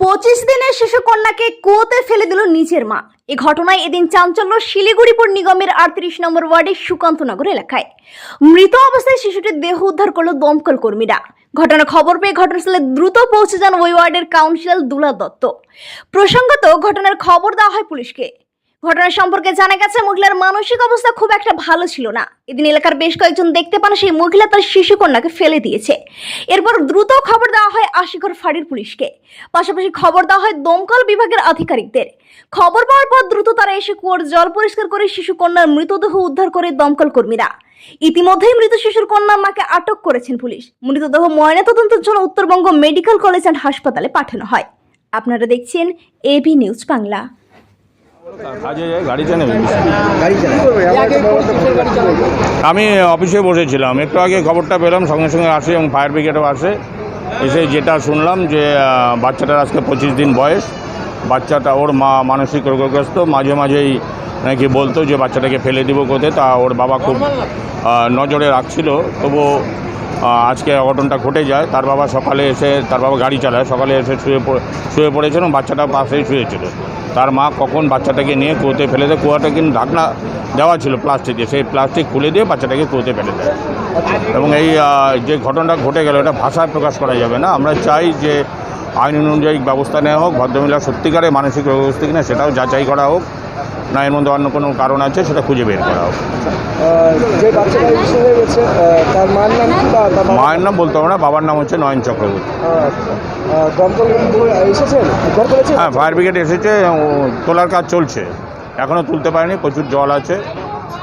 পঁচিশ দিনের শিশুকন্যাকে কুয়োতে ফেলে দিল নিজের মা। এ ঘটনায় এদিন চাঞ্চল্য শিলিগুড়িপুর নিগমের আটত্রিশ নম্বর ওয়ার্ডের সুকান্তনগর এলাকায়। মৃত অবস্থায় শিশুটির দেহ উদ্ধার করল দমকল কর্মীরা। ঘটনা খবর পেয়ে ঘটনাস্থলে দ্রুত পৌঁছে যান ওই ওয়ার্ডের কাউন্সিলর দুলা দত্ত। প্রসঙ্গত ঘটনার খবর দেওয়া হয় পুলিশকে। ঘটনা সম্পর্কে জানা গেছে মহিলার মানসিক অবস্থা খুব একটা ভালো ছিল না। এদিন এলাকার বেশ কয়েকজন দেখতে পান, সেই মহিলা তার শিশু কন্যাকে ফেলে দিয়েছে। এরপর দ্রুত খবর দেওয়া হয় আশিঘর ফাঁড়ির পুলিশকে। পাশাপাশি খবর দেওয়া হয় দমকল বিভাগের আধিকারিকদের। খবর পাওয়ার পর দ্রুত তারা এসে কুয়োর জল পরিষ্কার করে শিশু কন্যার মৃতদেহ উদ্ধার করে দমকল কর্মীরা। ইতিমধ্যেই মৃত শিশুর কন্যার মাকে আটক করেছেন পুলিশ। মৃতদেহ ময়নাতদন্তের জন্য উত্তরবঙ্গ মেডিকেল কলেজ অ্যান্ড হাসপাতালে পাঠানো হয়। আপনারা দেখছেন এবি নিউজ বাংলা। কাজে গাড়ি আমি অফিসে বসেছিলাম। একটু আগে খবরটা পেলাম সঙ্গে সঙ্গে আসে এবং ফায়ার ব্রিগেডও আসে। এসে যেটা শুনলাম যে বাচ্চাটার আজকে পঁচিশ দিন বয়স। বাচ্চাটা ওর মা মানসিক রোগগ্রস্ত। মাঝে মাঝেই নাকি বলতো যে বাচ্চাটাকে ফেলে দিব কোথায় তা ওর বাবা খুব নজরে রাখছিল। তবু আজকে অঘটনটা ঘটে যায়। তার বাবা সকালে এসে তার বাবা গাড়ি চালায়। সকালে এসে শুয়ে শুয়ে পড়েছিল এবং বাচ্চাটা পাশেই শুয়েছিল। তার মা কখন বাচ্চাটাকে নিয়ে কুয়োতে ফেলে দেয়, কুয়াটা কিন্তু ঢাকনা দেওয়া ছিল প্লাস্টিকে সেই প্লাস্টিক খুলে দিয়ে বাচ্চাটাকে কুয়োতে ফেলে দেয়। এবং এই যে ঘটনাটা ঘটে গেল, এটা ভাষায় প্রকাশ করা যাবে না। আমরা চাই যে আইন অনুযায়ী ব্যবস্থা নেওয়া হোক, ভদ্রমহিলা সত্যিকারে মানসিক রোগ কিনা সেটাও যাচাই করা হোক। না এর মধ্যে অন্য কোনো কারণ আছে সেটা খুঁজে বের করা হোক। মায়ের নাম বলতে হবে না বাবার নাম হচ্ছে নয়ন চক্রবর্তী। করেছে? হ্যাঁ ফায়ার ব্রিগেড এসেছে তোলার কাজ চলছে। এখনও তুলতে পারেনি প্রচুর জল আছে।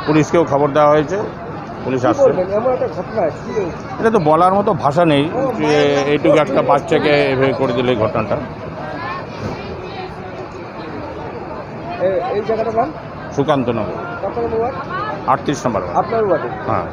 পুলিশকেও খবর দেওয়া হয়েছে পুলিশ আসছে। এটা তো বলার মতো ভাষা নেই যে এইটুকু একটা বাচ্চাকে এভাবে করে দিলে এই ঘটনাটা এ- এই জায়গাটার নাম? সুকান্ত নগর কত নম্বর ওয়ার্ড? আটত্রিশ নম্বর আপনার ওয়ার্ডে? হ্যাঁ।